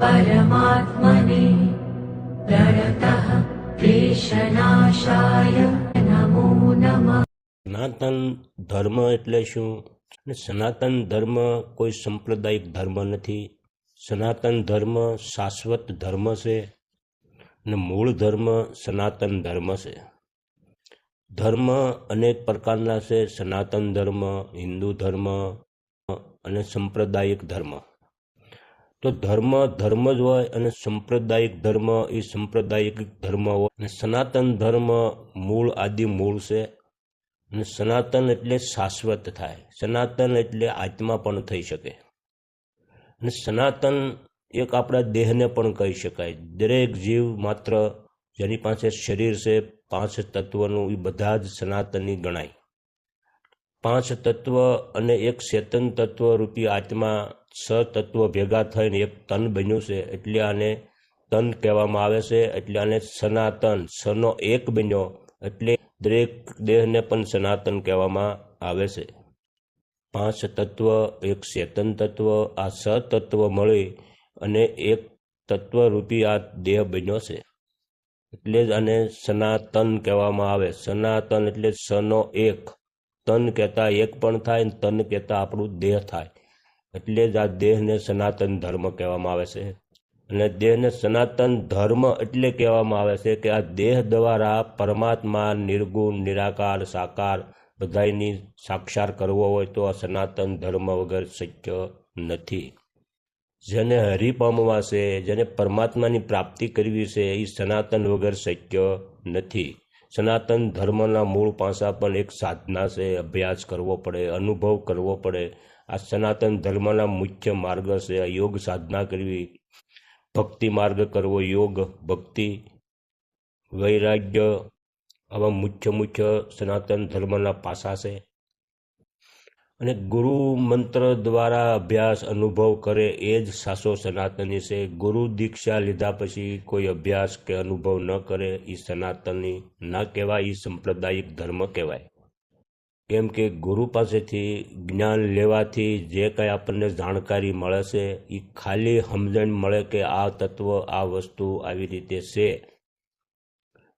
परमात्मने प्रणतः क्लेशनाशाय नमो नमः સનાતન ધર્મ એટલે શું અને સનાતન ધર્મ કોઈ સંપ્રદાયિક ધર્મ નથી સનાતન ધર્મ શાશ્વત ધર્મ છે અને મૂળ ધર્મ સનાતન ધર્મ છે ધર્મ અનેક પ્રકારના છે સનાતન ધર્મ હિન્દુ ધર્મ અને સંપ્રદાયિક ધર્મ તો ધર્મ ધર્મ જ હોય અને સંપ્રદાયિક ધર્મ, એ સંપ્રદાયિક ધર્મ હોય. અને સનાતન ધર્મ મૂળ આદિ મૂળ છે. અને સનાતન એટલે શાશ્વત થાય. સનાતન એટલે આત્મા પણ થઈ શકે. અને સનાતન એક આપણા દેહને પણ કહી શકાય. દરેક જીવ માત્ર જેની પાસે શરીર છે, પાંચ તત્વનું, એ બધા જ સનાતની ગણાય. પાંચ તત્વ અને એક ચેતન તત્વ રૂપી આત્મા સ તત્વ ભેગા થઈને એક તન બન્યું છે. એટલે આને તન કહેવામાં આવે છે. એટલે આને સનાતન, સનો એક બન્યો. એટલે દરેક દેહને પણ સનાતન કહેવામાં આવે છે. પાંચ તત્વ, એક ચેતન તત્વ, આ સ તત્વ મળી અને એક તત્વ રૂપી આ દેહ બન્યો છે. એટલે જ આને સનાતન કહેવામાં આવે. સનાતન એટલે સનો એક. તન કહેતા એક પણ થાય ને તન કહેતા આપણું દેહ થાય. એટલે જ આ દેહને સનાતન ધર્મ કહેવામાં આવે છે. અને દેહને સનાતન ધર્મ એટલે કહેવામાં આવે છે કે આ દેહ દ્વારા પરમાત્મા નિર્ગુણ, નિરાકાર, સાકાર બધાયની સાક્ષાર કરવો હોય તો આ સનાતન ધર્મ વગર શક્ય નથી. જેને હરિ પામવા છે, જેને પરમાત્માની પ્રાપ્તિ કરવી છે એ સનાતન વગર શક્ય નથી. સનાતન ધર્મના મૂળ પાસા પણ એક સાધના છે, અભ્યાસ કરવો પડે, અનુભવ કરવો પડે. આ સનાતન ધર્મના મુખ્ય માર્ગ છે યોગ સાધના કરવી. ભક્તિ માર્ગ કરવો, યોગ, ભક્તિ. વૈરાગ્ય આવા મુખ્ય મુખ્ય સનાતન ધર્મના પાસા છે. અને ગુરુ મંત્ર દ્વારા અભ્યાસ અનુભવ કરે એ જ સાસો સનાતની છે. ગુરુ દીક્ષા લીધા પછી કોઈ અભ્યાસ કે અનુભવ ન કરે એ સનાતની ના કહેવાય એ સંપ્રદાયિક ધર્મ કહેવાય. કેમ કે ગુરુ પાસેથી જ્ઞાન લેવાથી જે કંઈ આપણને જાણકારી મળે છે એ ખાલી સમજણ મળે કે આ તત્વ, આ વસ્તુ આવી રીતે છે.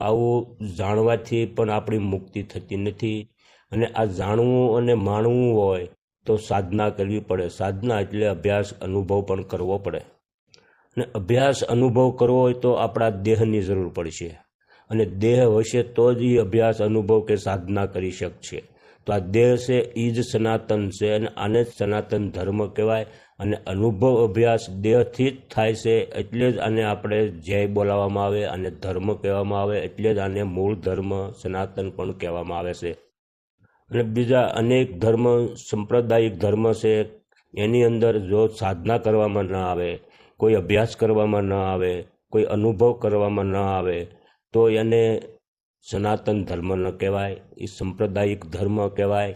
આવું જાણવાથી પણ આપણી મુક્તિ થતી નથી. અને આ જાણવું અને માણવું હોય તો સાધના કરવી પડે. સાધના એટલે અભ્યાસ અનુભવ પણ કરવો પડે. અને અભ્યાસ અનુભવ કરવો હોય તો આપણા દેહની જરૂર પડશે. અને દેહ હશે તો જ એ અભ્યાસ અનુભવ કે સાધના કરી શકશે. તો આ દેહ છે એ જ સનાતન છે અને આને જ સનાતન ધર્મ કહેવાય. અને અનુભવ અભ્યાસ દેહથી જ થાય છે એટલે જ આને આપણે જય બોલાવવામાં આવે અને ધર્મ કહેવામાં આવે એટલે જ આને મૂળ ધર્મ સનાતન પણ કહેવામાં આવે છે. અને બીજા અનેક ધર્મ, સંપ્રદાયિક ધર્મ છે, એની અંદર જો સાધના કરવામાં ન આવે, કોઈ અભ્યાસ કરવામાં ન આવે, કોઈ અનુભવ કરવામાં ન આવે, તો એને સનાતન ધર્મ ન કહેવાય, એ સંપ્રદાયિક ધર્મ કહેવાય.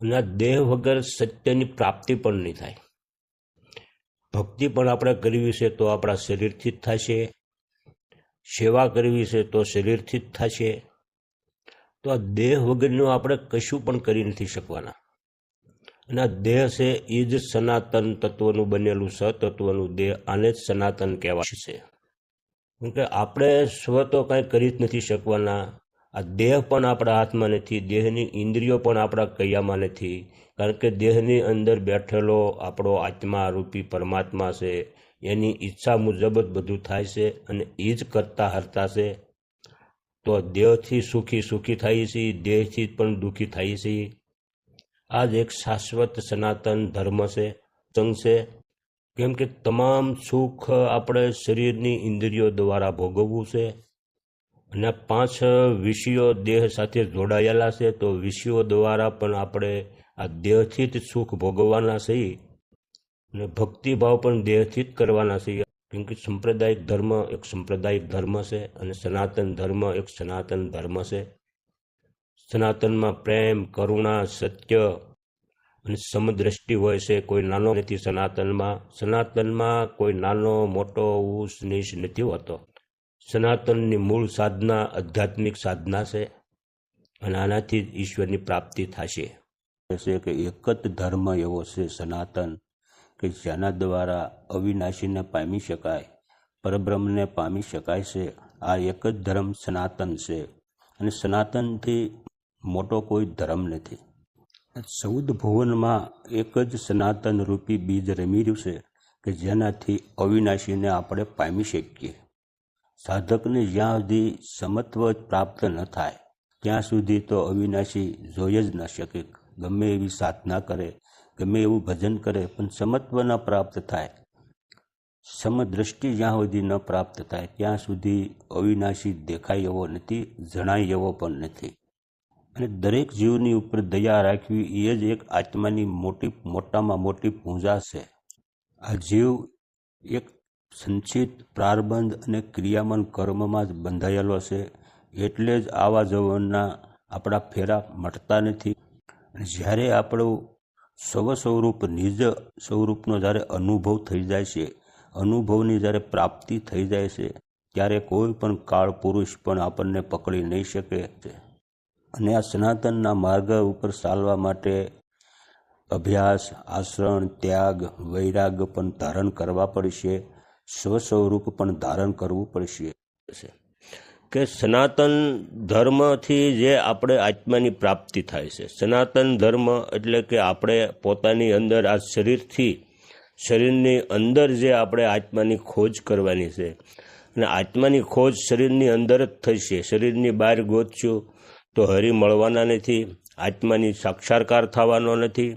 અને દેહ વગર સત્યની પ્રાપ્તિ પણ નહીં થાય. ભક્તિ પણ આપણે કરવી છે તો આપણા શરીરથી જ થશે સેવા કરવી છે તો શરીરથી જ થશે તો આ દેહ વગરનું આપણે કશું પણ કરી નથી શકવાના. અને આ દેહ છે એ જ સનાતન તત્વનું બનેલું સતત્વનું દેહ, આને જ સનાતન કહેવાય છે. કેમ કે આપણે સ્વ તો કાંઈ કરી જ નથી શકવાના. આ દેહ પણ આપણા હાથમાં નથી, દેહની ઇન્દ્રિયો પણ આપણા કૈયામાં નથી. કારણ કે દેહની અંદર બેઠેલો આપણો આત્મા રૂપી પરમાત્મા છે. એની ઈચ્છા મુજબ જ બધું થાય છે અને એ જ કરતા હરતા છે. તો દેહથી સુખી સુખી થાય છે, દેહથી પણ દુઃખી થાય છે. આ જ એક શાશ્વત સનાતન ધર્મ છે સંગ છે. કેમ કે તમામ સુખ આપણે શરીરની ઇન્દ્રિયો દ્વારા ભોગવવું છે. અને પાંચ વિષયો દેહ સાથે જોડાયેલા છે, તો વિષયો દ્વારા પણ આપણે આ દેહથી જ સુખ ભોગવવાના છીએ. અને ભક્તિભાવ પણ દેહથી જ કરવાના છીએ. કેમ કે સંપ્રદાયિક ધર્મ એક સંપ્રદાયિક ધર્મ છે અને સનાતન ધર્મ એક સનાતન ધર્મ છે. સનાતનમાં પ્રેમ, કરુણા, સત્ય અને સમદ્રષ્ટિ હોય છે. કોઈ નાનો નથી સનાતનમાં. સનાતનમાં કોઈ નાનો, મોટો ઉસ નીચ નથી હોતો. સનાતનની મૂળ સાધના આધ્યાત્મિક સાધના છે અને આનાથી જ ઈશ્વરની પ્રાપ્તિ થશે કે એક જ ધર્મ એવો છે સનાતન. કે જેના દ્વારા અવિનાશીને પામી શકાય, પરબ્રહ્મને પામી શકાય છે. આ એક જ ધર્મ સનાતન છે અને સનાતનથી મોટો કોઈ ધર્મ નથી. ચૌદ ભુવનમાં એક જ સનાતન રૂપી બીજ રમી રહ્યું છે કે જેનાથી અવિનાશીને આપણે પામી શકીએ. સાધકને જ્યાં સુધી સમત્વ પ્રાપ્ત ન થાય, ત્યાં સુધી તો અવિનાશી જોઈ જ ન શકે. ગમે એવી સાધના કરે ગમે એવું ભજન કરે, પણ સમત્વ ન પ્રાપ્ત થાય. સમદ્રષ્ટિ જ્યાં સુધી ન પ્રાપ્ત થાય, ત્યાં સુધી અવિનાશી દેખાય એવો નથી, જણાય એવો પણ નથી. અને દરેક જીવની ઉપર દયા રાખવી એ જ એક આત્માની મોટી, મોટામાં મોટી પૂજા છે. આ જીવ એક સંચિત પ્રારબંધ અને ક્રિયામન કર્મમાં જ બંધાયેલો છે, એટલે જ આવા જવનના આપણા ફેરા મટતા નથી. જ્યારે આપણું સ્વ સ્વરૂપ નિજ સ્વરૂપનો જ્યારે અનુભવ થઈ જાય છે, અનુભવની જ્યારે પ્રાપ્તિ થઈ જાય છે, ત્યારે કોઈ પણ કાળ પુરુષ પણ આપણને પકડી નહીં શકે છે. અને આ સનાતનના માર્ગ ઉપર ચાલવા માટે અભ્યાસ આસરણ ત્યાગ, વૈરાગ પણ ધારણ કરવા પડશે સ્વ સ્વરૂપ પણ ધારણ કરવું પડશે. કે સનાતન ધર્મથી જે આપણે આત્માની પ્રાપ્તિ થાય છે. સનાતન ધર્મ એટલે કે આપણે પોતાની અંદર આ શરીરથી, શરીરની અંદર જે આપણે આત્માની ખોજ કરવાની છે. અને આત્માની ખોજ શરીરની અંદર જ થશે શરીરની બહાર ગોતશું તો હરી મળવાના નથી, આત્માની સાક્ષાત્કાર થવાનો નથી.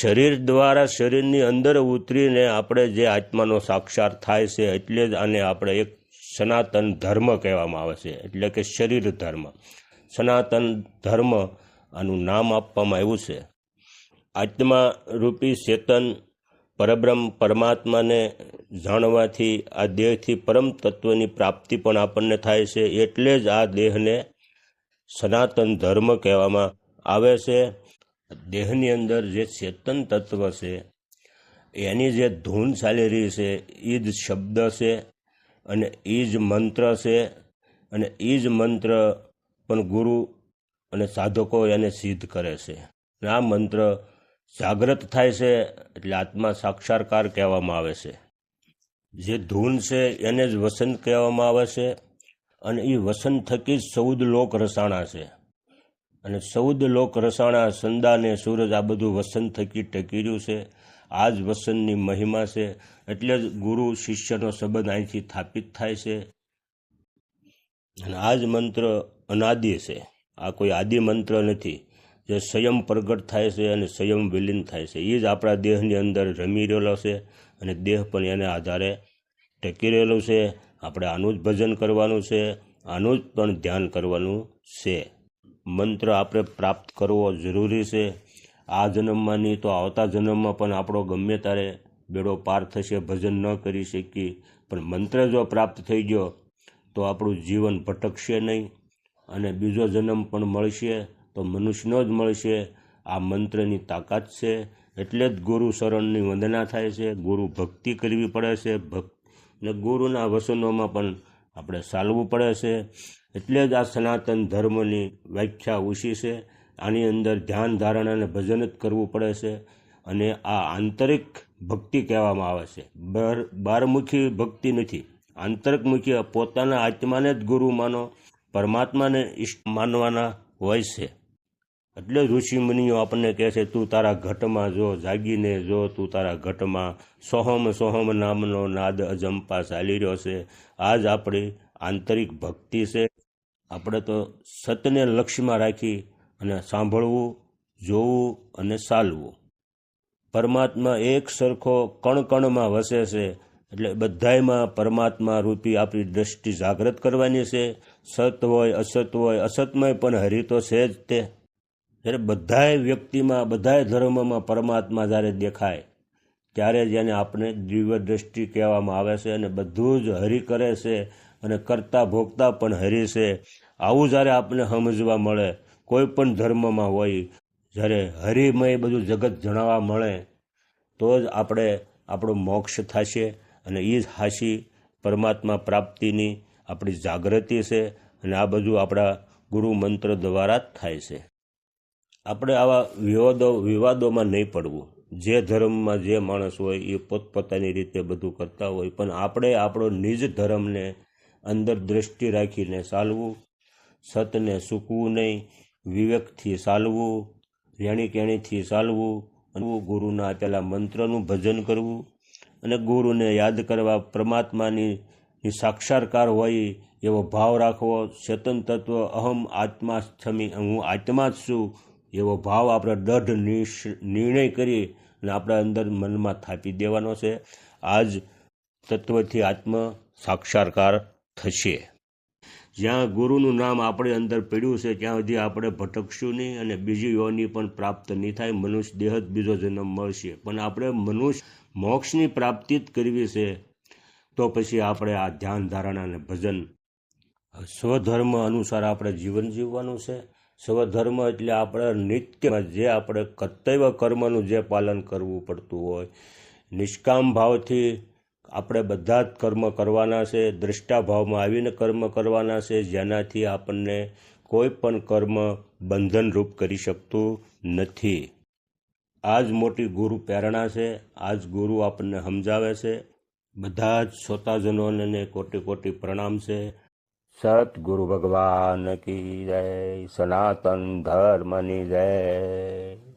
શરીર દ્વારા શરીરની અંદર ઉતરીને આપણે જે આત્માનો સાક્ષાર થાય છે એટલે જ આને આપણે એક સનાતન ધર્મ કહેવામાં આવે છે, એટલે કે શરીર ધર્મ. સનાતન ધર્મ આનું નામ આપવામાં આવ્યું છે. આત્મા રૂપી ચેતન પરબ્રહ્મ પરમાત્માને જાણવાથી, આ દેહથી પરમ તત્વની પ્રાપ્તિ પણ આપણને થાય છે, એટલે જ આ દેહને સનાતન ધર્મ કહેવામાં આવે છે. દેહની અંદર જે ચેતન તત્વ છે, એની જે ધૂન ચાલી રહી છે એ જ શબ્દ છે. અને એ જ મંત્ર છે અને એ જ મંત્ર પણ ગુરુ અને સાધકો એને સિદ્ધ કરે છે. અને આ મંત્ર જાગ્રત થાય છે એટલે આત્મા સાક્ષાત્કાર કહેવામાં આવે છે. જે ધૂન છે એને જ વસંત કહેવામાં આવે છે અને એ વસંત થકી જ ચૌદ લોક રસાણા છે. અને ચૌદ લોક રસાણા સંદા ને સૂરજ આ બધું વસંત થકી ટકી રહ્યું છે. આ જ વસંતની મહિમા છે એટલે જ ગુરુ શિષ્યનો સંબંધ અહીંથી સ્થાપિત થાય છે. અને આ જ મંત્ર અનાદિ છે. આ કોઈ આદિ મંત્ર નથી. જે સ્વયં પ્રગટ થાય છે અને સ્વયં વિલીન થાય છે. એ જ આપણા દેહની અંદર રમી રહેલો છે અને દેહ પણ એને આધારે ટકી રહેલો છે. આપણે આનું જ ભજન કરવાનું છે, આનું જ પણ ધ્યાન કરવાનું છે. મંત્ર આપણે પ્રાપ્ત કરવો જરૂરી છે. આ જન્મમાં નહીં તો આવતા જન્મમાં પણ આપણો ગમે ત્યારે બેડો પાર થશે, ભજન ન કરી શકીએ. પણ મંત્ર જો પ્રાપ્ત થઈ ગયો, તો આપણું જીવન ભટકશે નહીં. અને બીજો જન્મ પણ મળશે, તો મનુષ્યનો જ મળશે. આ મંત્રની તાકાત છે. એટલે જ ગુરુ શરણની વંદના થાય છે. ગુરુ ભક્તિ કરવી પડે છે. ભક્ત ને ગુરુના વસનોમાં પણ આપણે ચાલવું પડે છે. એટલે જ આ સનાતન ધર્મની વ્યાખ્યા ઓછી છે. આની અંદર ધ્યાન, ધારણ અને ભજન જ કરવું પડે છે અને આ આંતરિક ભક્તિ કહેવામાં આવે છે. બર, બારમુખી ભક્તિ નથી. આંતરિકમુખી પોતાના આત્માને જ ગુરુ માનો, પરમાત્માને ઈષ્ટ માનવાના હોય છે. એટલે ઋષિ મુનિઓ આપણને કહે છે, તું તારા ઘટમાં જો, જાગીને જો, તું તારા ઘટમાં સોહમ સોહમ નામનો નાદ અજંપા ચાલી રહ્યો છે. આ જ આપણી આંતરિક ભક્તિ છે. આપણે તો સતને લક્ષ્યમાં રાખી અને સાંભળવું, જોવું અને ચાલવું. પરમાત્મા એક સરખો કણ કણમાં વસે છે એટલે બધાયમાં પરમાત્મા રૂપી આપણી દ્રષ્ટિ જાગૃત કરવાની છે. સત હોય, અસત હોય, અસતમય પણ હરી તો છે જ તે. જ્યારે બધાય વ્યક્તિમાં, બધાય ધર્મમાં પરમાત્મા જ્યારે દેખાય, ત્યારે જેને આપણે દિવ્ય દ્રષ્ટિ કહેવામાં આવે છે અને બધું જ હરી કરે છે અને કરતા ભોગતા પણ હરી છે. આવું જ્યારે આપણે સમજવા મળે કોઈ પણ ધર્મમાં હોય, જ્યારે હરિમય બધું જગત જણાવવા મળે, તો જ આપણે આપણો મોક્ષ થશે અને એ જ હાશી પરમાત્મા પ્રાપ્તિની આપણી જાગૃતિ છે અને આ બધું આપણા ગુરુ મંત્ર દ્વારા જ થાય છે. આપણે આવા વિવાદો, વિવાદોમાં નહીં પડવું. જે ધર્મમાં જે માણસ હોય એ પોતપોતાની રીતે બધું કરતા હોય, પણ આપણે આપણો નિજ ધર્મને અંદર દ્રષ્ટિ રાખીને ચાલવું. સતને સૂકવું નહીં. વિવેકથી ચાલવું રેણી કેણીથી ચાલવું, અને ગુરુના આપેલા મંત્રનું ભજન કરવું અને ગુરુને યાદ કરવા પરમાત્માની સાક્ષાત્કાર હોય એવો ભાવ રાખવો. ચેતન તત્વ અહમ આત્મા છમી હું આત્મા જ છું એવો ભાવ આપણે દઢ નિર્ણય કરી અને આપણા અંદર મનમાં થાપી દેવાનો છે. આ જ તત્વથી આત્મ સાક્ષાત્કાર થશે. જ્યાં ગુરુનું નામ આપણે અંદર પીડ્યું છે, ત્યાં સુધી આપણે ભટકશું નહીં અને બીજી યોની પણ પ્રાપ્ત નહીં થાય, મનુષ્ય દેહ જ બીજો જન્મ મળશે. પણ આપણે મનુષ્ય મોક્ષની પ્રાપ્તિ જ કરવી છે. તો પછી આપણે આ ધ્યાન ધારણા અને ભજન. સ્વધર્મ અનુસાર આપણે જીવન જીવવાનું છે. સ્વધર્મ એટલે આપણે નિત્યમાં જે આપણે કર્તવ્ય કર્મનું જે પાલન કરવું પડતું હોય, નિષ્કામ ભાવથી આપણે બધા જ કર્મ કરવાના છે દ્રષ્ટા ભાવમાં આવીને કર્મ કરવાના છે, જેનાથી આપણને કોઈ પણ કર્મ બંધનરૂપ કરી શકતું નથી. આ જ મોટી ગુરુ પ્રેરણા છે આ જ ગુરુ આપણને સમજાવે છે. બધા જ શ્રોતાજનોને કોટી કોટી પ્રણામ છે. સતગુરુ ભગવાન કી જય, સનાતન ધર્મની જય.